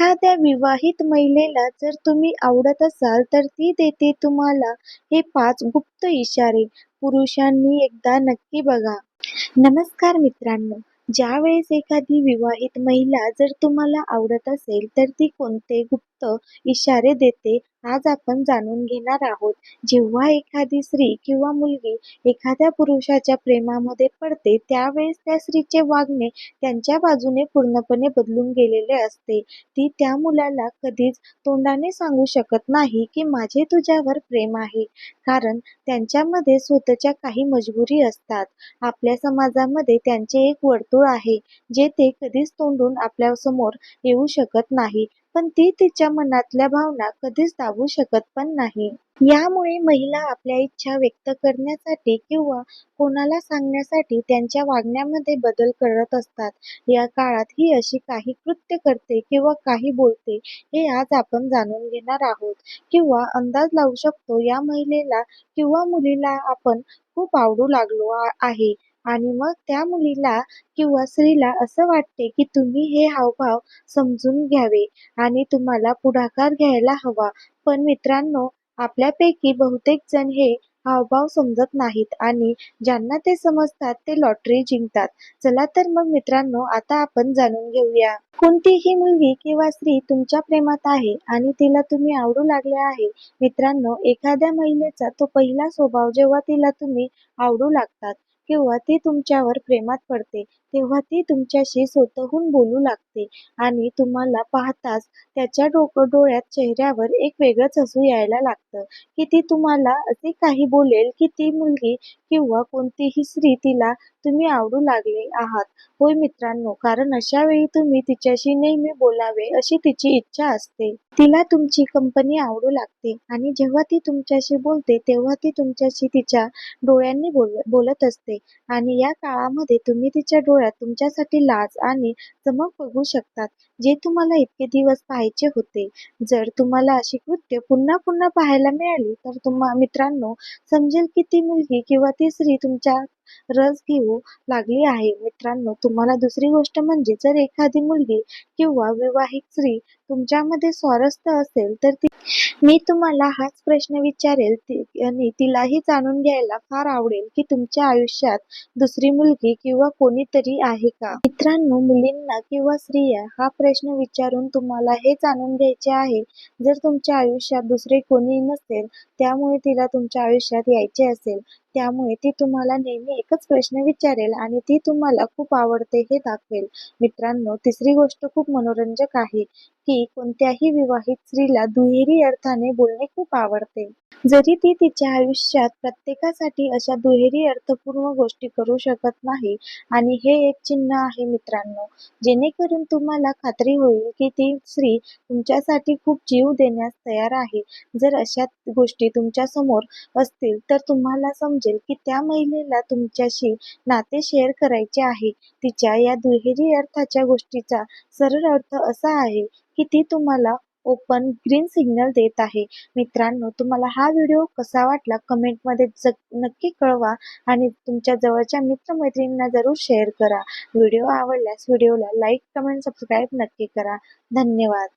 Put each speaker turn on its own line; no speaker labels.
एखाद्या विवाहित महिलेला जर तुम्ही आवडत असाल तर ती देते तुम्हाला हे पाच गुप्त इशारे. पुरुषांनी एकदा नक्की बघा. नमस्कार मित्रांनो, ज्यावेळेस एखादी विवाहित महिला जर तुम्हाला आवडत असेल तर ती कोणते गुप्त इशारे देते आज आपण जाणून घेणार आहोत. जेव्हा एखादी स्त्री किंवा मुलगी एखाद्या पुरुषाच्या प्रेमामध्ये पडते त्यावेळेस त्या स्त्रीचे वागणे त्यांच्या बाजूने पूर्णपणे बदलून गेलेले असते. ती त्या मुलाला कधीच तोंडाने सांगू शकत नाही की माझे तुझ्यावर प्रेम आहे, कारण त्यांच्यामध्ये स्वतःच्या काही मजबुरी असतात. आपल्या समाजामध्ये त्यांचे एक वर्तुळ आहे जे ते कधीच तोंडून आपल्यासमोर येऊ शकत नाही, पण ती तिच्या मनातल्या भावना कधीच दाबू शकत पण नाही. यामुळे महिला आपल्या इच्छा व्यक्त करण्यासाठी किंवा कोणाला सांगण्यासाठी त्यांच्या वागण्यामध्ये बदल करत असतात. या काळात ही अशी काही कृत्य करते किंवा काही बोलते हे आज आपण जाणून घेणार आहोत किंवा अंदाज लावू शकतो या महिलेला किंवा मुलीला आपण खूप आवडू लागलो आहे आणि मग त्या मुलीला किंवा स्त्रीला असं वाटते की तुम्ही हे हावभाव समजून घ्यावे आणि तुम्हाला पुढाकार घ्यायला हवा. पण मित्रांनो, आपल्यापैकी बहुतेक जण हे हावभाव समजत नाहीत आणि ज्यांना ते समजतात ते लॉटरी जिंकतात. चला तर मग मित्रांनो, आता आपण जाणून घेऊया. कोणतीही मुलगी किंवा स्त्री तुमच्या प्रेमात आहे आणि तिला तुम्ही आवडू लागले आहे. मित्रांनो, एखाद्या महिलेचा तो पहिला स्वभाव जेव्हा तिला तुम्ही आवडू लागतात किंवा ती तुमच्यावर प्रेमात पडते, तेव्हा ती तुमच्याशी स्वतःहून बोलू लागते आणि तुम्हाला पाहताच त्याच्या डोकं डोळ्यात, चेहऱ्यावर एक वेगळंच हसू यायला लागतं. की ती तुम्हाला असे काही बोलेल की ती मुलगी किंवा कोणतीही स्त्री तिला तुम्ही आवडू लागले आहात. होय मित्रांनो, कारण अशा वेळी तुम्ही तिच्याशी नेहमी बोलावे अशी तिची इच्छा असते. तिला तुमची कंपनी आवडू लागते आणि जेव्हा ती तुमच्याशी बोलते तेव्हा ती तुमच्याशी तिच्या डोळ्यांनी बोलत असते आणि या काळामध्ये तुम्ही तिच्या डोळ्यात तुमच्यासाठी लाज आणि चमक बघू शकतात, जे तुम्हाला इतके दिवस पाहायचे होते. जर तुम्हाला अशी कृत्य पुन्हा पुन्हा पाहायला मिळाली तर मित्रांनो, समजेल की ती मुलगी किंवा ती स्त्री तुमच्या रस घेऊ लागली आहे. मित्रांनो, तुम्हाला दुसरी गोष्ट म्हणजे जर एखादी मुलगी किंवा विवाहित स्त्री तुमच्यामध्ये स्वारस्य असेल तर ती मी तुम्हाला हाच प्रश्न विचारेल आणि तिलाही जाणून घ्यायला फार आवडेल की तुमच्या आयुष्यात दुसरी मुलगी किंवा कोणीतरी आहे का? मित्रांनो, मुलींना किंवा स्त्रिया हा प्रश्न विचारून तुम्हाला हे जाणून घ्यायचे आहे जर तुमच्या आयुष्यात दुसरे कोणी नसेल, त्यामुळे तिला तुमच्या आयुष्यात यायचे असेल, त्यामुळे ती तुम्हाला नेहमी एकच प्रश्न विचारेल आणि ती तुम्हाला खूप आवडते हे दाखवेल. मित्रांनो, तिसरी गोष्ट खूप मनोरंजक आहे की कोणत्याही विवाहित स्त्रीला दुहेरी अर्थाने बोलणे खूप आवडते. जरी ती तिच्या आयुष्यात प्रत्येकासाठी अशा दुहेरी अर्थपूर्ण गोष्टी करू शकत नाही आणि हे एक चिन्ह आहे मित्रांनो, जेणेकरून तुम्हाला खात्री होईल की ती स्त्री तुमच्यासाठी खूप जीव देण्यास तयार आहे. जर अशा गोष्टी तुमच्यासमोर असतील तर तुम्हाला समजेल की त्या महिलेला तुमच्याशी नाते शेअर करायचे आहे. तिच्या या दुहेरी अर्थाच्या गोष्टीचा सरळ अर्थ असा आहे की ती तुम्हाला ओपन ग्रीन सिग्नल देत आहे. मित्रांनो, तुम्हाला हा व्हिडिओ कसा वाटला कमेंटमध्ये नक्की कळवा आणि तुमच्या जवळच्या मित्र-मैत्रिणींना जरूर शेअर करा. व्हिडिओ आवडल्यास व्हिडिओला लाईक, कमेंट, सबस्क्राईब नक्की करा. धन्यवाद.